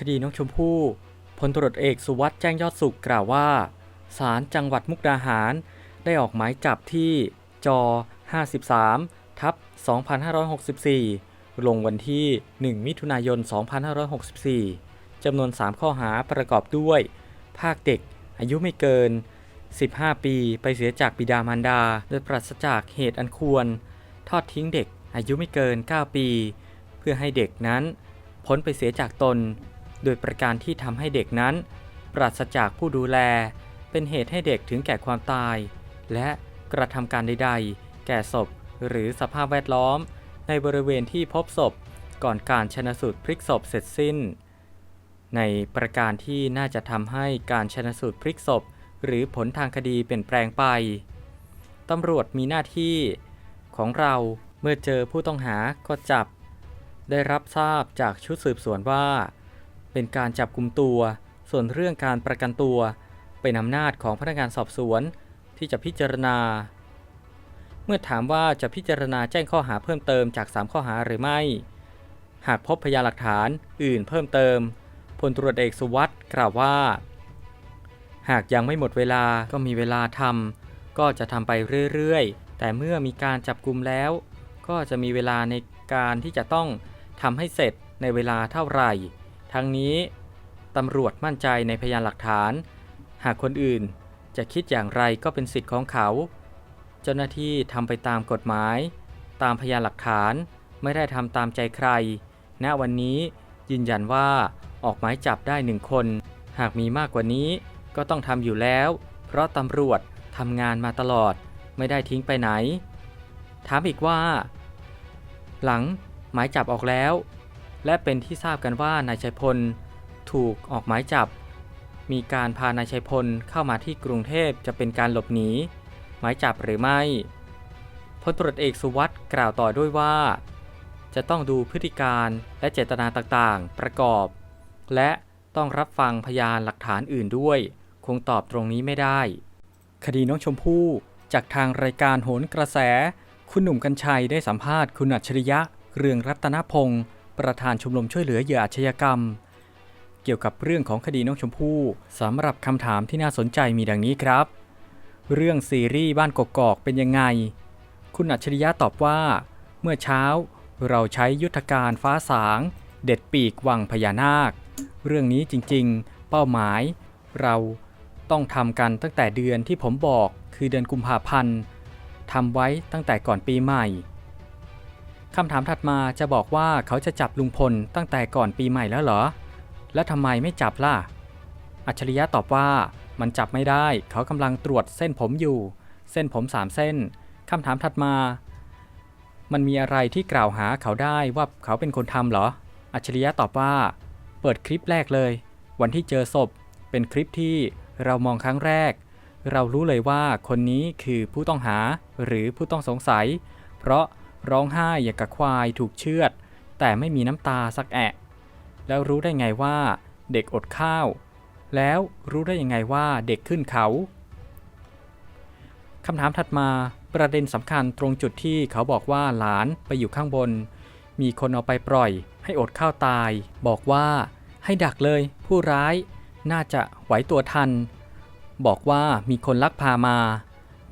คดีน้องชมพู่พลตรวจเอกสุวัสด์แจ้งยอดสุขกล่าวว่าศาลจังหวัดมุกดาหาร ได้ออกหมายจับที่จ53 ทับ 2564 ลงวันที่ 1 มิถุนายน 2564 จำนวน 3 ข้อหาประกอบด้วย ภาคเด็ก อายุไม่เกิน 15 ปีไปเสียจากบิดามารดา โดยปราศจากเหตุอันควร ทอดทิ้งเด็กอายุไม่เกิน 9 ปี เพื่อให้เด็กนั้น พ้นไปเสียจากตน โดยประการที่ทำให้เด็กนั้น ปราศจากผู้ดูแล เป็นเหตุให้เด็กถึงแก่ความตาย และกระทำการใดๆ แก่ศพหรือสภาพแวดล้อม ในบริเวณที่พบศพ ก่อนการชนะสูตรพลิกศพเสร็จสิ้น ในประการที่น่าจะทำให้การชนะสูตรพลิกศพ หรือผลทางคดีเปลี่ยนแปลงไปตำรวจมีหน้าที่ของเราเมื่อเจอผู้ต้องหาก็จับ ได้รับทราบจากชุดสืบสวนว่า เป็นการจับกลุ่มตัว ส่วนเรื่องการประกันตัว เป็นอำนาจของพนักงานสอบสวนที่จะพิจารณา เมื่อถามว่าจะพิจารณาแจ้งข้อหาเพิ่มเติมจาก 3 ข้อหาหรือไม่ หากพบพยานหลักฐานอื่นเพิ่มเติมพลตรวจเอกสุวัสด์กล่าวว่า หากยังไม่หมดเวลาก็มีเวลาทำก็จะทำไปเรื่อยๆ แต่เมื่อมีการจับกลุ่มแล้ว ก็จะมีเวลาในการที่จะต้องทำให้เสร็จในเวลาเท่าไหร่ ทั้งนี้ตำรวจมั่นใจในพยานหลักฐาน หากคนอื่นจะคิดอย่างไรก็เป็นสิทธิ์ของเขา เจ้าหน้าที่ทำไปตามกฎหมาย ตามพยานหลักฐานไม่ได้ทำตามใจใคร ณ วันนี้ยืนยันว่าออกหมายจับได้หนึ่งคน หากมีมากกว่านี้ก็ต้องทำอยู่แล้ว เพราะตำรวจทำงานมาตลอด ไม่ได้ทิ้งไปไหน ถามอีกว่า หลังหมายจับออกแล้ว และเป็นที่ทราบกันว่านายชัยพล ถูกออกหมายจับ มีการพานายชัยพลเข้ามาที่กรุงเทพจะเป็นการหลบหนีหมายจับหรือไม่พลตรวจเอกสุวัสด์กล่าวต่อด้วยว่า จะต้องดูพฤติการและเจตนาต่างๆ ประกอบ และต้องรับฟังพยานหลักฐานอื่นด้วย คงตอบตรงนี้ไม่ได้ คดีน้องชมพู่จากทางรายการโหนกระแส คุณหนุ่มกัญชัยได้สัมภาษณ์คุณอัจฉริยะ เรืองรัตนพงศ์ ประธานชมรมช่วยเหลือเหยื่ออาชญากรรม เกี่ยวกับเรื่องของคดีน้องชมพู่สำหรับคำถามที่น่าสนใจมีดังนี้ครับ เรื่องซีรีส์บ้านกกอกเป็นยังไง คุณอัจฉริยะตอบว่า เมื่อเช้าเราใช้ยุทธการฟ้าสาง เด็ดปีกวังพญานาค เรื่องนี้จริงๆ เป้าหมาย เราต้องทำกันตั้งแต่เดือนที่ผมบอกคือเดือนกุมภาพันธ์ทำไว้ตั้งแต่ก่อนปีใหม่ คำถามถัดมาจะบอกว่าเขาจะจับลุงพลตั้งแต่ก่อนปีใหม่แล้วเหรอ แล้วทำไมไม่จับล่ะ อัจฉริยะตอบว่ามันจับไม่ได้ เขากำลังตรวจเส้นผมอยู่ เส้นผมสามเส้นคำถามถัดมา มันมีอะไรที่กล่าวหาเขาได้ว่าเขาเป็นคนทำเหรอ อัจฉริยะตอบว่า เปิดคลิปแรกเลย วันที่เจอศพ เป็นคลิปที่เรามองครั้งแรก เรารู้เลยว่าคนนี้คือผู้ต้องหาหรือผู้ต้องสงสัย เพราะ ร้องไห้อย่างกับควายถูกเชือด แต่ไม่มีน้ำตาสักแอะ แล้วรู้ได้ไงว่าเด็กอดข้าว แล้วรู้ได้ยังไงว่าเด็กขึ้นเขาคำถามถัดมาประเด็นสำคัญตรงจุดที่เขาบอกว่าหลานไปอยู่ข้างบน มีคนเอาไปปล่อย ให้อดข้าวตาย บอกว่า ให้ดักเลยผู้ร้ายน่าจะไหวตัวทัน บอกว่ามีคนลักพามา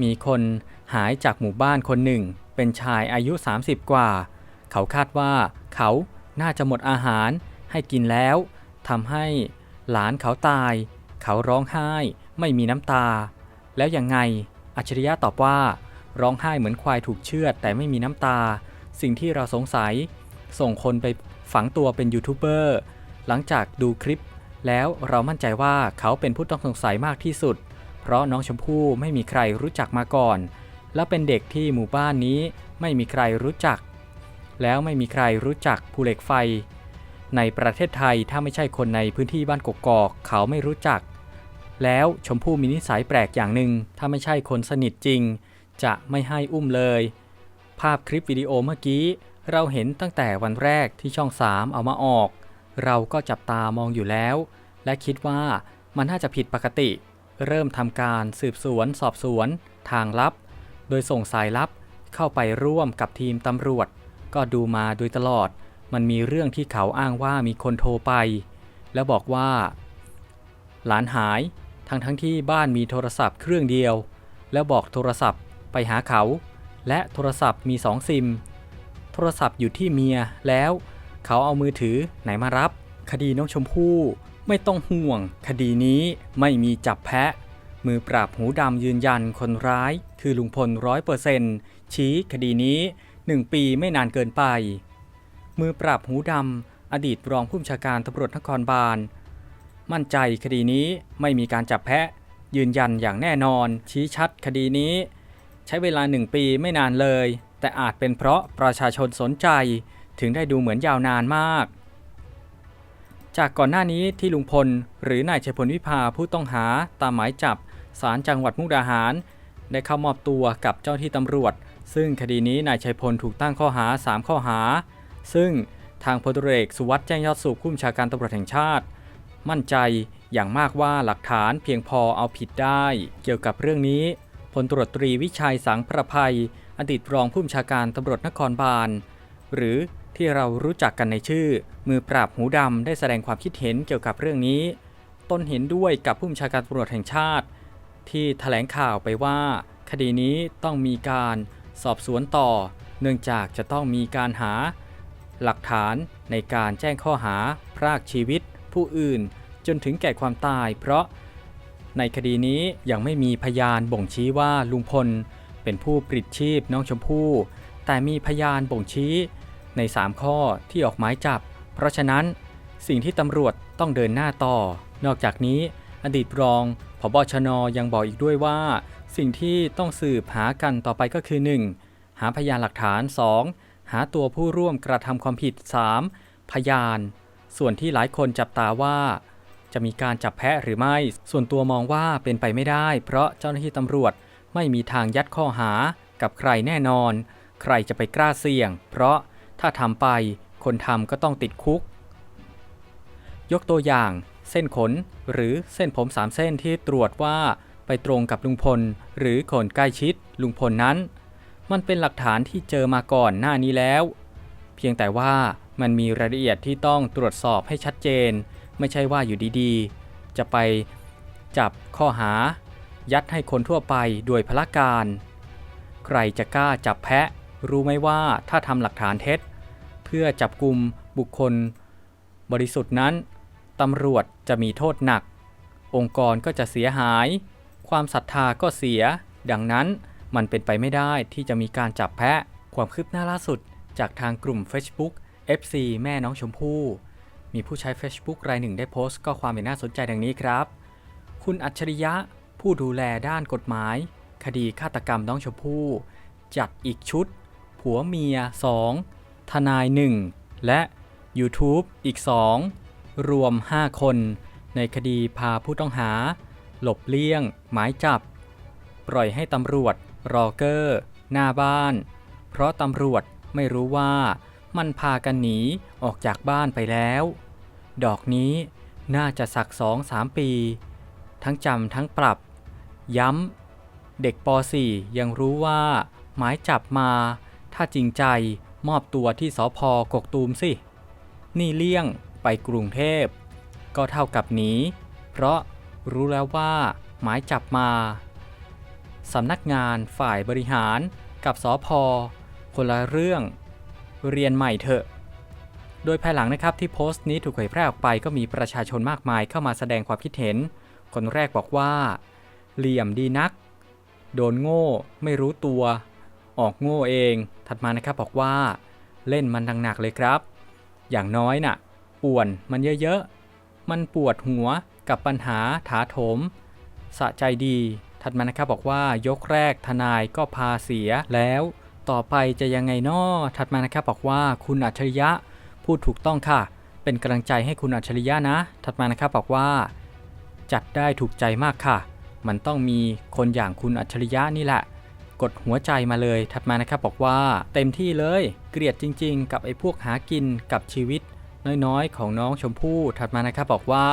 มีคนหายจากหมู่บ้านคนหนึ่ง เป็นชายอายุ 30 กว่า เขาคาดว่าเขาน่าจะหมดอาหารให้กินแล้วทำให้หลานเขาตาย เขาร้องไห้ไม่มีน้ำตา แล้วยังไง อัจฉริยะตอบว่า ร้องไห้เหมือนควายถูกเชือดแต่ไม่มีน้ำตา สิ่งที่เราสงสัย ส่งคนไปฝังตัวเป็นยูทูบเบอร์ หลังจากดูคลิป แล้วเรามั่นใจว่าเขาเป็นผู้ต้องสงสัยมากที่สุด เพราะน้องชมพู่ไม่มีใครรู้จักมาก่อน และเป็นเด็กที่หมู่บ้านนี้ไม่มีใครรู้จัก แล้วไม่มีใครรู้จักภูเหล็กไฟ ในประเทศไทยถ้าไม่ใช่คนในพื้นที่บ้านกกอกเขาไม่รู้จัก แล้วชมพู่มีนิสัยแปลกอย่างหนึ่งถ้าไม่ใช่คนสนิทจริง จะไม่ให้อุ้มเลย ภาพคลิปวิดีโอเมื่อกี้ เราเห็นตั้งแต่วันแรกที่ช่อง 3 เอามาออก เราก็จับตามองอยู่แล้ว และคิดว่ามันน่าจะผิดปกติ เริ่มทำการสืบสวนสอบสวน ทางลับ โดยส่งสายลับเข้าไปร่วมกับทีมตำรวจ ก็ดูมาโดยตลอด มันมีเรื่องที่เขาอ้างว่ามีคนโทรไป แล้วบอกว่า หลานหายทั้งทั้งที่บ้านมีโทรศัพท์เครื่องเดียว แล้วบอกโทรศัพท์ไปหาเขา และโทรศัพท์มีสองซิม โทรศัพท์อยู่ที่เมียแล้ว เขาเอามือถือไหนมารับ คดีน้องชมพู่ไม่ต้องห่วง คดีนี้ไม่มีจับแพะ มือปราบหูดำยืนยันคนร้าย คือลุงพลร้อยเปอร์เซนต์ชี้คดีนี้หนึ่งปีไม่นานเกินไป มือปราบหูดำอดีตรองผู้บัญชาการตำรวจนครบาล มั่นใจคดีนี้ไม่มีการจับแพะ ยืนยันอย่างแน่นอน ชี้ชัดคดีนี้ ใช้เวลาหนึ่งปีไม่นานเลย แต่อาจเป็นเพราะประชาชนสนใจถึงได้ดูเหมือนยาวนานมาก จากก่อนหน้านี้ที่ลุงพล หรือนายชัยพลวิภาผู้ต้องหาตามหมายจับ ศาลจังหวัดมุกดาหาร ได้เข้ามอบตัวกับเจ้าที่ตำรวจ ซึ่งคดีนี้นายชัยพลถูกตั้งข้อหา 3 ข้อหา ซึ่งทางพลตรเอกสุวัสด์แจ้งยอดสุขผู้บัญชาการตำรวจแห่งชาติ มั่นใจอย่างมากว่าหลักฐานเพียงพอเอาผิดได้ เกี่ยวกับเรื่องนี้พลตรวจตรีวิชัยสังประภัย อดีตรองผู้บัญชาการตำรวจนครบาล หรือที่เรารู้จักกันในชื่อ มือปราบหูดำได้แสดงความคิดเห็นเกี่ยวกับเรื่องนี้ ต้นเห็นด้วยกับผู้บัญชาการตำรวจแห่งชาติ ที่แถลงข่าวไปว่า คดีนี้ต้องมีการสอบสวนต่อ เนื่องจากจะต้องมีการหา หลักฐานในการแจ้งข้อหา พรากชีวิต ผู้อื่น จนถึงแก่ความตาย เพราะในคดีนี้ยังไม่มีพยานบ่งชี้ว่าลุงพล เป็นผู้ปลิดชีพน้องชมพู่ แต่มีพยานบ่งชี้ ใน 3 ข้อที่ออกหมายจับ เพราะฉะนั้นสิ่งที่ตำรวจต้องเดินหน้าต่อ นอกจากนี้ อดีตรองผบชนยังบอกอีกด้วยว่า สิ่งที่ต้องสืบหากันต่อไปก็คือ 1. หาพยานหลักฐาน 2. หาตัวผู้ร่วมกระทำความผิด 3. พยาน ส่วนที่หลายคนจับตาว่า จะมีการจับแพะหรือไม่ ส่วนตัวมองว่าเป็นไปไม่ได้ เพราะเจ้าหน้าที่ตำรวจไม่มีทางยัดข้อหากับใครแน่นอน ใครจะไปกล้าเสี่ยง เพราะถ้าทำไปคนทำก็ต้องติดคุก ยกตัวอย่าง เส้นขน หรือเส้นผมสามเส้นที่ตรวจว่าไปตรงกับลุงพล หรือคนใกล้ชิดลุงพลนั้น มันเป็นหลักฐานที่เจอมาก่อนหน้านี้แล้ว เพียงแต่ว่ามันมีรายละเอียดที่ต้องตรวจสอบให้ชัดเจน ไม่ใช่ว่าอยู่ดีๆ จะไปจับข้อหา ยัดให้คนทั่วไปโดยพละการ ใครจะกล้าจับแพะ รู้ไหมว่าถ้าทำหลักฐานเท็จ เพื่อจับกลุ่มบุคคล บริสุทธิ์นั้น ตำรวจจะมีโทษหนัก องค์กรก็จะเสียหาย ความศรัทธาก็เสีย ดังนั้นมันเป็นไปไม่ได้ที่จะมีการจับแพะ ความคืบหน้าล่าสุด จากทางกลุ่ม Facebook FC แม่น้องชมพู่ มีผู้ใช้ Facebook รายหนึ่งได้โพสต์ข้อความเป็นน่าสนใจดังนี้ครับ คุณอัจฉริยะผู้ดูแลด้านกฎหมาย คดีฆาตกรรมน้องชมพู่ จัดอีกชุด ผัวเมีย 2 ทนาย 1 และ YouTube อีก 2 รวม 5 คน ในคดีพาผู้ต้องหา หลบเลี่ยง หมายจับ ปล่อยให้ตำรวจ รอเกอร์ หน้าบ้าน เพราะตำรวจไม่รู้ว่ามันพากันหนีออกจากบ้านไปแล้ว ดอกนี้น่าจะสักสองสามปี ทั้งจำทั้งปรับ ย้ำ เด็กป .4 ยังรู้ว่า หมายจับมา ถ้าจริงใจมอบตัวที่สพกกตูมสิ นี่เลี่ยง ไปกรุงเทพ ก็เท่ากับหนีเพราะรู้แล้วว่าหมายจับมาสำนักงานฝ่ายบริหารกับสอพอคนละเรื่อง เรียนใหม่เถอะ โดยภายหลังนะครับที่โพสต์นี้ถูกเผยแพร่ออกไปก็มีประชาชนมากมายเข้ามาแสดงความคิดเห็น คนแรกบอกว่า เหลี่ยมดีนัก โดนโง่ไม่รู้ตัว ออกโง่เอง ถัดมานะครับบอกว่า เล่นมันหนักเลยครับ อย่างน้อยน่ะ ป่วนมันเยอะๆ มันปวดหัวกับปัญหาถาโถม สะใจดี ถัดมานะครับบอกว่ายกแรกทนายก็พาเสียแล้ว ต่อไปจะยังไงนอถัดมานะครับบอกว่าคุณอัจฉริยะพูดถูกต้องค่ะ เป็นกำลังใจให้คุณอัจฉริยะนะ ถัดมานะครับบอกว่า จัดได้ถูกใจมากค่ะ มันต้องมีคนอย่างคุณอัจฉริยะนี่แหละกดหัวใจมาเลยถัดมานะครับบอกว่า เต็มที่เลย เกลียดจริง ๆ กับไอ้พวกหากินกับชีวิต น้อยๆ ของน้องชมพู่ถัดมานะครับบอกว่า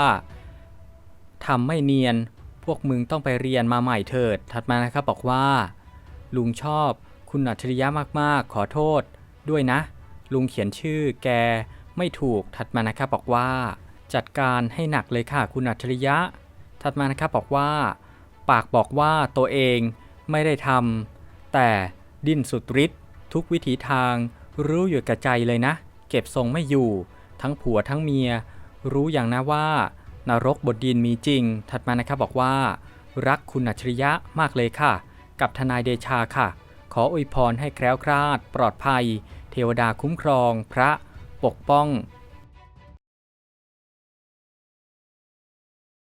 ทำไม่เนียนพวกมึงต้องไปเรียนมาใหม่เถิด ถัดมานะครับบอกว่า ลุงชอบคุณอัจฉริยะมากๆ ขอโทษด้วยนะ ลุงเขียนชื่อแกไม่ถูกถัดมานะครับบอกว่า จัดการให้หนักเลยค่ะคุณอัจฉริยะ ถัดมานะครับบอกว่า ปากบอกว่าตัวเองไม่ได้ทำแต่ดิ้นสุดฤทธิ์ทุกวิถีทางรู้อยู่กับใจเลยนะ เก็บทรงไม่อยู่ ทั้งผัวทั้งเมีย รู้อย่างนะว่านรกบนดินมีจริง ถัดมานะครับบอกว่า รักคุณอัจฉริยะมากเลยค่ะ กับทนายเดชาค่ะ ขออวยพรให้แคล้วคลาด ปลอดภัย เทวดาคุ้มครอง พระ ปกป้อง